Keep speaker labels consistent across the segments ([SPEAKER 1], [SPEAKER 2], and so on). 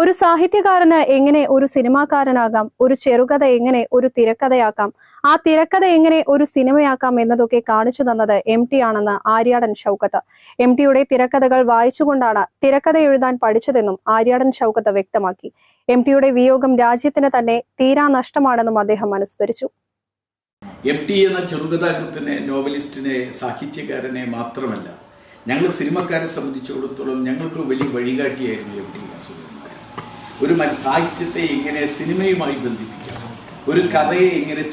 [SPEAKER 1] ഒരു സാഹിത്യകാരന് എങ്ങനെ ഒരു സിനിമാക്കാരനാകാം? ഒരു ചെറുകഥ എങ്ങനെ ഒരു തിരക്കഥയാക്കാം? ആ തിരക്കഥ എങ്ങനെ ഒരു സിനിമയാക്കാം എന്നതൊക്കെ കാണിച്ചു തന്നത് എം ടി ആണെന്ന് ആര്യാടൻ ഷൗക്കത്ത്. എം ടിയുടെ തിരക്കഥകൾ വായിച്ചുകൊണ്ടാണ് തിരക്കഥ എഴുതാൻ പഠിച്ചതെന്നും ആര്യാടൻ ഷൗക്കത്ത് വ്യക്തമാക്കി. എം ടിയുടെ വിയോഗം രാജ്യത്തിന് തന്നെ തീരാ നഷ്ടമാണെന്നും അദ്ദേഹം അനുസ്മരിച്ചു.
[SPEAKER 2] എം ടി എന്ന ചെറുകഥാകൃത്തിനെ നോവലിസ്റ്റിനെ സാഹിത്യകാരനെ മാത്രമല്ല ഞങ്ങൾ സിനിമക്കാരെ സംബന്ധിച്ചിടത്തോളം ഞങ്ങൾക്കൊരു വലിയ വഴികാട്ടിയായിരുന്നു എം ടി വാസുദേവൻ. ഒരു സാഹിത്യത്തെ എങ്ങനെ സിനിമയുമായി ബന്ധിപ്പിക്കാം? ഒരു കഥയെ എങ്ങനെ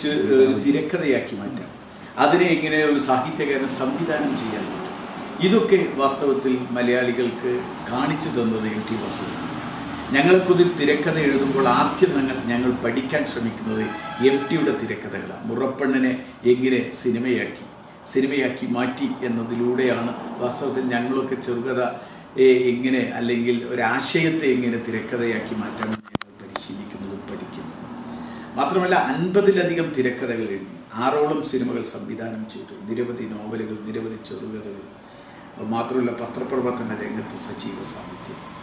[SPEAKER 2] തിരക്കഥയാക്കി മാറ്റാം? അതിനെ എങ്ങനെ ഒരു സാഹിത്യകാരൻ സംവിധാനം ചെയ്യാൻ പറ്റും? ഇതൊക്കെ വാസ്തവത്തിൽ മലയാളികൾക്ക് കാണിച്ചു തന്നത് എം ടി വാസുദേവൻ ഞങ്ങൾക്കൊതിൽ തിരക്കഥ എഴുതുമ്പോൾ ആദ്യം ഞങ്ങൾ ഞങ്ങൾ പഠിക്കാൻ ശ്രമിക്കുന്നത് എം ടിയുടെ തിരക്കഥകളാണ്. മുറപ്പെണ്ണിനെ എങ്ങനെ സിനിമയാക്കി സിനിമയാക്കി മാറ്റി എന്നതിലൂടെയാണ് വാസ്തവത്തിൽ ഞങ്ങളൊക്കെ ചെറുകഥ എങ്ങനെ അല്ലെങ്കിൽ ഒരാശയത്തെ എങ്ങനെ തിരക്കഥയാക്കി ഞങ്ങൾ പരിശീലിക്കുന്നതും പഠിക്കുന്നു. മാത്രമല്ല അൻപതിലധികം തിരക്കഥകൾ എഴുതി ആറോളം സിനിമകൾ സംവിധാനം ചെയ്തു. നിരവധി നോവലുകൾ നിരവധി ചെറുകഥകൾ. മാത്രമല്ല പത്രപ്രവർത്തന രംഗത്ത് സജീവ സാഹിത്യം.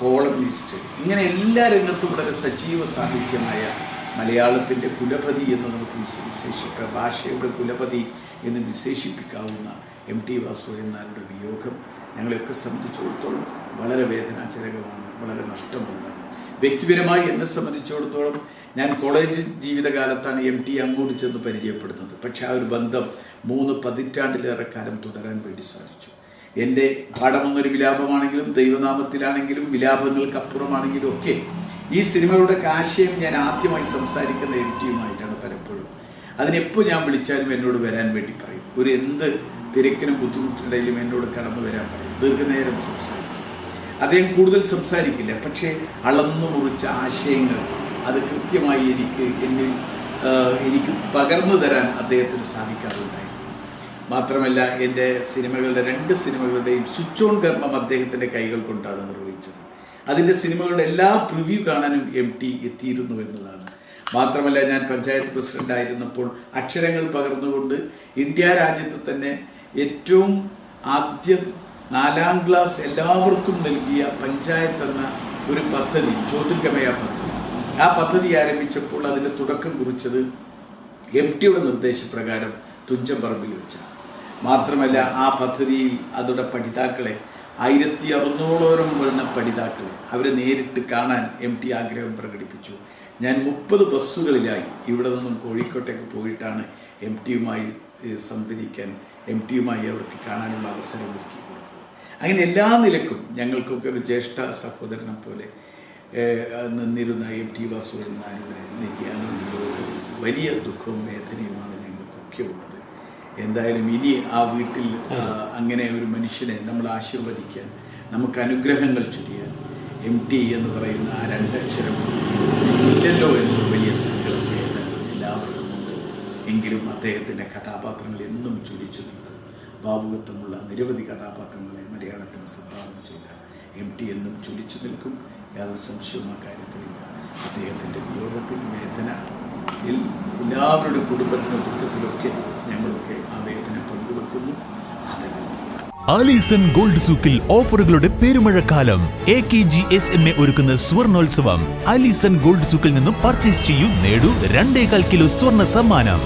[SPEAKER 2] കോളമിസ്റ്റ് ഇങ്ങനെ എല്ലാ രംഗത്തും വളരെ സജീവ സാഹിത്യമായ മലയാളത്തിന്റെ കുലപതി എന്ന് നമുക്ക് വിശ- വിശേഷിക്കാം ഭാഷയുടെ കുലപതി എന്ന് വിശേഷിപ്പിക്കാവുന്ന എം ടി വാസുദേവൻ നായരുടെ വിയോഗം ഞങ്ങളെയൊക്കെ സംബന്ധിച്ചിടത്തോളം വളരെ വേദനാജനകമാണ് വളരെ നഷ്ടമുള്ളതാണ് വ്യക്തിപരമായി എന്നെ സംബന്ധിച്ചിടത്തോളം ഞാൻ കോളേജ് ജീവിതകാലത്താണ് എം ടി അങ്ങോട്ട് ചെന്ന് പരിചയപ്പെടുന്നത്. പക്ഷെ ആ ഒരു ബന്ധം മൂന്ന് പതിറ്റാണ്ടിലേറെ കാലം തുടരാൻ വേണ്ടി സാധിച്ചു. എന്റെ പാഠമെന്നൊരു വിലാപമാണെങ്കിലും ദൈവനാമത്തിലാണെങ്കിലും വിലാപങ്ങൾക്കപ്പുറമാണെങ്കിലും ഒക്കെ ഈ സിനിമയുടെ ആശയം ഞാൻ ആദ്യമായി സംസാരിക്കുന്ന എം ടിയുമായിട്ടാണ് പലപ്പോഴും. അതിനെപ്പോൾ ഞാൻ വിളിച്ചാലും എന്നോട് വരാൻ വേണ്ടി പറയും. ഒരു എന്ത് തിരക്കിനും ബുദ്ധിമുട്ടുണ്ടെങ്കിലും എന്നോട് കടന്നു വരാൻ പറയും. ദീർഘനേരം സംസാരിക്കും. അദ്ദേഹം കൂടുതൽ സംസാരിക്കില്ല. പക്ഷേ അളന്നു മുറിച്ച ആശയങ്ങൾ അത് കൃത്യമായി എനിക്ക് എന്നിൽ എനിക്ക് പകർന്നു തരാൻ അദ്ദേഹത്തിന് സാധിക്കാറുണ്ടായി മാത്രമല്ല എന്റെ സിനിമകളുടെ രണ്ട് സിനിമകളുടെയും സ്വിച്ച് ഓൺ കർമ്മം അദ്ദേഹത്തിന്റെ കൈകൾ കൊണ്ടാണ് നിർവഹിച്ചത്. അതിന്റെ സിനിമകളുടെ എല്ലാ പ്രിവ്യൂ കാണാനും എം ടി എത്തിയിരുന്നു എന്നതാണ്. മാത്രമല്ല ഞാൻ പഞ്ചായത്ത് പ്രസിഡന്റ് ആയിരുന്നപ്പോൾ അക്ഷരങ്ങൾ പകർന്നുകൊണ്ട് ഇന്ത്യ രാജ്യത്ത് തന്നെ ഏറ്റവും ആദ്യം നാലാം ക്ലാസ് എല്ലാവർക്കും നൽകിയ പഞ്ചായത്ത് എന്ന ഒരു പദ്ധതി ജ്യോതിർഗമയ പദ്ധതി. ആ പദ്ധതി ആരംഭിച്ചപ്പോൾ അതിന്റെ തുടക്കം കുറിച്ചത് എം ടിയുടെ നിർദ്ദേശപ്രകാരം തുഞ്ചമ്പറമ്പിൽ വെച്ചാണ്. മാത്രമല്ല ആ പദ്ധതിയിൽ അതുടെ പഠിതാക്കളെ ആയിരത്തി അറുന്നൂറോളം വരുന്ന പഠിതാക്കളെ അവരെ നേരിട്ട് കാണാൻ എം ടി ആഗ്രഹം പ്രകടിപ്പിച്ചു. ഞാൻ മുപ്പത് ബസ്സുകളിലായി. ഇവിടെ നിന്നും കോഴിക്കോട്ടേക്ക് പോയിട്ടാണ് എം ടിയുമായി സംവദിക്കാൻ എം ടിയുമായി അവർക്ക് കാണാനുള്ള അവസരം ഒരുക്കി കൊടുത്തത് അങ്ങനെ എല്ലാ നിലക്കും ഞങ്ങൾക്കൊക്കെ ഒരു ജ്യേഷ്ഠ സഹോദരനെ പോലെ നിന്നിരുന്ന എം ടി വാസുദേവൻ നായരുടെ നിര്യാണ വലിയ ദുഃഖവും വേദനയുമാണ് ഞങ്ങൾക്കൊക്കെ ഉള്ളത്. എന്തായാലും ഇനി ആ വീട്ടിൽ അങ്ങനെ ഒരു മനുഷ്യനെ നമ്മൾ ആശീർവദിക്കാൻ നമുക്ക് അനുഗ്രഹങ്ങൾ ചൊരിയാൻ എം ടി എന്ന് പറയുന്ന ആ രണ്ടക്ഷരം ഇല്ലല്ലോ എന്നൊരു വലിയ സങ്കടം എങ്കിലും അദ്ദേഹത്തിന്റെ കഥാപാത്രങ്ങൾ എന്നും ചുരിച്ചു നിൽക്കും ഭാവുകത്വമുള്ള നിരവധി കഥാപാത്രങ്ങളെ മലയാളത്തിന് സംഭാവന ചെയ്ത എം ടി എന്നും ചൊലിച്ചു നിൽക്കും യാതൊരു സംശയവും ആ കാര്യത്തിലില്ല. അദ്ദേഹത്തിന്റെ വിയോഗത്തിൽ വേദന എല്ലാവരുടെ കുടുംബത്തിനും ദുഃഖത്തിലൊക്കെ ഞങ്ങളൊക്കെ ആ വേദന പങ്കുവെക്കുന്നു.
[SPEAKER 3] ആലീസൺ ഗോൾഡ് സൂക്കിൽ ഓഫറുകളുടെ പെരുമഴക്കാലം. A K G S M A ഒരുക്കുന്ന സ്വർണോത്സവം. ആലീസൺ ഗോൾഡ് സൂക്കിൽ നിന്നും പർച്ചേസ് ചെയ്യൂ നേടൂ രണ്ടേകാൽ കിലോ സ്വർണ സമ്മാനം.